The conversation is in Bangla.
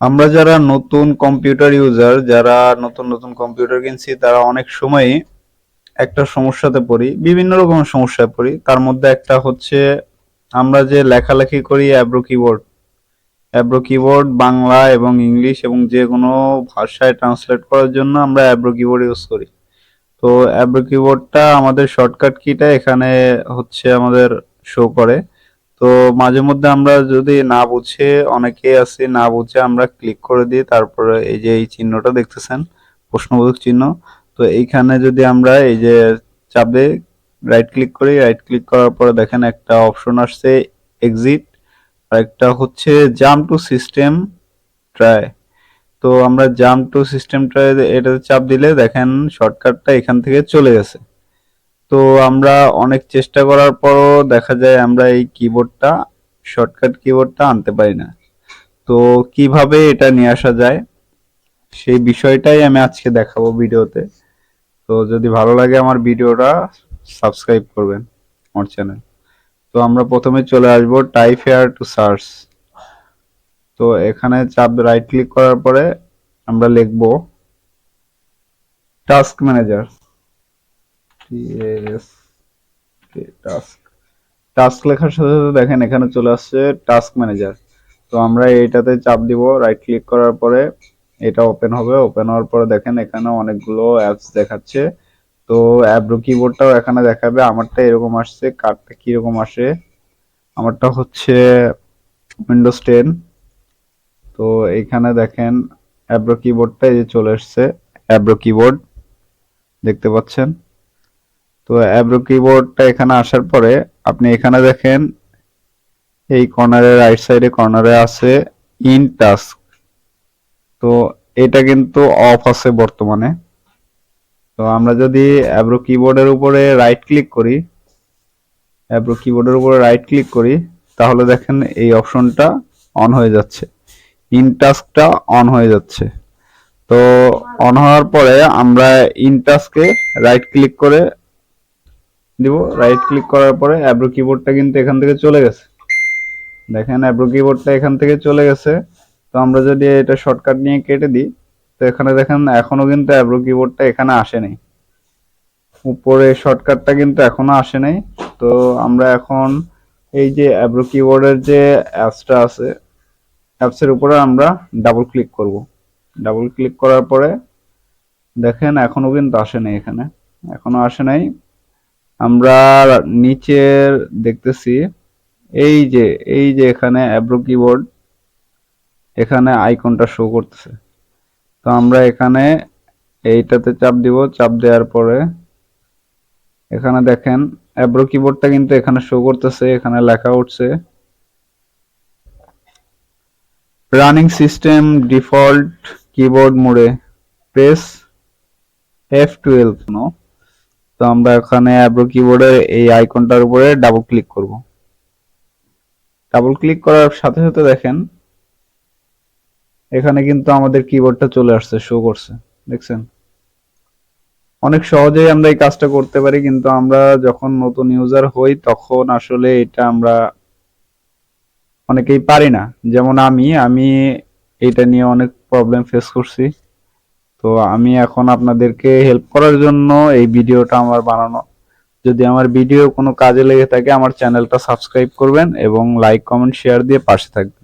আমরা যারা নতুন কম্পিউটার ইউজার যারা নতুন নতুন কম্পিউটার কিনছি, তারা অনেক সময়ই একটা সমস্যাতে পড়ি, বিভিন্ন রকমের সমস্যায় পড়ি। তার মধ্যে একটা হচ্ছে, আমরা যে লেখালেখি করি Avro keyboard Avro keyboard Bangla এবং ইংলিশ এবং যে কোনো ভাষায় ট্রান্সলেট করার জন্য আমরা অ্যাব্রো কিবোর্ড ইউজ করি। তো অ্যাব্রো কিবোর্ডটা আমাদের শর্টকাট কিটা এখানে হচ্ছে আমাদের শো করে। তো মাঝে মধ্যে আমরা যদি না বুঝে অনেকে আছে না বুঝে আমরা ক্লিক করে দিই, তারপরে এই যে এই চিহ্নটা দেখতেছেন, প্রশ্নবোধক চিহ্ন, তো এইখানে যদি আমরা এই যে চাপে রাইট ক্লিক করি রাইট ক্লিক করার পরে দেখেন একটা অপশন আসছে এক্সিট আর একটা হচ্ছে জাম্প টু সিস্টেম ট্রাই তো আমরা জাম্প টু সিস্টেম ট্রাই এটাতে চাপ দিলে দেখেন শর্টকাটটা এখান থেকে চলে গেছে। তো আমরা অনেক চেষ্টা করার পরও দেখা যায় আমরা এই কিবোর্ডটা শর্টকাট কিবোর্ডটা আনতে পারি না। তো কীভাবে এটা নিয়ে আসা যায়, সেই বিষয়টাই আমি আজকে দেখাবো ভিডিওতে। তো যদি ভালো লাগে আমার ভিডিওটা সাবস্ক্রাইব করবেন আমার চ্যানেল তো আমরা প্রথমে চলে আসব টাইপ হেয়ার টু সার্চ তো এখানে চাপ রাইট ক্লিক করার পরে আমরা লিখব টাস্ক ম্যানেজার টাস্ক টাস্ক লেখার সাথে সাথে দেখেন, এখানে চলে আসছে টাস্ক ম্যানেজার তো আমরা এইটাতে চাপ দিব রাইট ক্লিক করার পরে এটা ওপেন হবে। ওপেন হওয়ার পরে দেখেন, এখানে অনেকগুলো অ্যাপস দেখাচ্ছে। তো অ্যাব্রো কিবোর্ডটাও এখানে দেখাবে। আমারটা এরকম আসছে, কার্ডটা কীরকম আসে? আমারটা হচ্ছে উইন্ডোজ টেন তো এইখানে দেখেন অ্যাব্রো কিবোর্ডটা এই যে চলে এসছে অ্যাব্রো কিবোর্ড দেখতে পাচ্ছেন? তো অ্যাব্রো কিবোর্ডটা এখানে আসার পরে আপনি এখানে দেখেন, এই কর্নারে রাইট সাইডে কর্নারে আছে ইন টাস্ক তো এটা কিন্তু অফ আছে বর্তমানে। তো আমরা যদি অ্যাব্রো কিবোর্ডের উপরে রাইট ক্লিক করি অ্যাব্রো কিবোর্ডের উপরে রাইট ক্লিক করি, তাহলে দেখেন এই অপশনটা অন হয়ে যাচ্ছে। ইন টাস্কটা অন হয়ে যাচ্ছে। তো অন হওয়ার পরে আমরা ইন টাস্কে রাইট ক্লিক করে দিব রাইট ক্লিক করার পরে অ্যাব্রো কিবোর্ডটা কিন্তু এখান থেকে চলে গেছে। দেখেন অ্যাব্রো কিবোর্ডটা এখান থেকে চলে গেছে। তো আমরা যদি এটা শর্টকাট নিয়ে কেটে দিই, তো এখানে দেখেন এখনও কিন্তু অ্যাব্রো কিবোর্ডটা এখানে আসে নাই। উপরে শর্টকাটটা কিন্তু এখনও আসে নাই। তো আমরা এখন এই যে অ্যাব্রো কিবোর্ডের যে অ্যাপসটা আছে অ্যাপসের উপরে আমরা ডাবল ক্লিক করব। ডাবল ক্লিক করার পরে দেখেন এখনও কিন্তু আসে নাই এখানে। এখনও আসে নাই। আমরা নিচের দেখতেছি, এই যে এই যে এখানে অ্যাব্রো কিবোর্ড, এখানে আইকনটা শো করতেছে। তো আমরা এখানে এইটাতে চাপ দিব, চাপ দেওয়ার পরে এখানে দেখেন, অ্যাব্রো কিবোর্ডটা কিন্তু এখানে শো করতেছে, এখানে লেখা উঠছে রানিং সিস্টেম ডিফল্ট কিবোর্ড মোডে প্রেস এফ টুয়েলভ নো তো আমরা এখানে অ্যাব্রো কিবোর্ডের এই আইকনটার উপরে ডাবল ক্লিক করব। ডাবল ক্লিক করার সাথে সাথে দেখেন, এখানে কিন্তু আমাদের কিবোর্ডটা চলে আসছে শো করছে, দেখছেন? অনেক সহজেই আমরা এই কাজটা করতে পারি, কিন্তু আমরা যখন নতুন ইউজার হই, তখন আসলে এটা আমরা অনেকেই পারি না। যেমন আমি আমি এটা নিয়ে অনেক প্রবলেম ফেস করছি। তো আমি এখন আপনাদেরকে হেল্প করার জন্য এই ভিডিওটা আমার বানানো। যদি আমার ভিডিও কোনো কাজে লেগে থাকে, আমার চ্যানেলটা সাবস্ক্রাইব করবেন এবং লাইক কমেন্ট শেয়ার দিয়ে পাশে থাকবেন।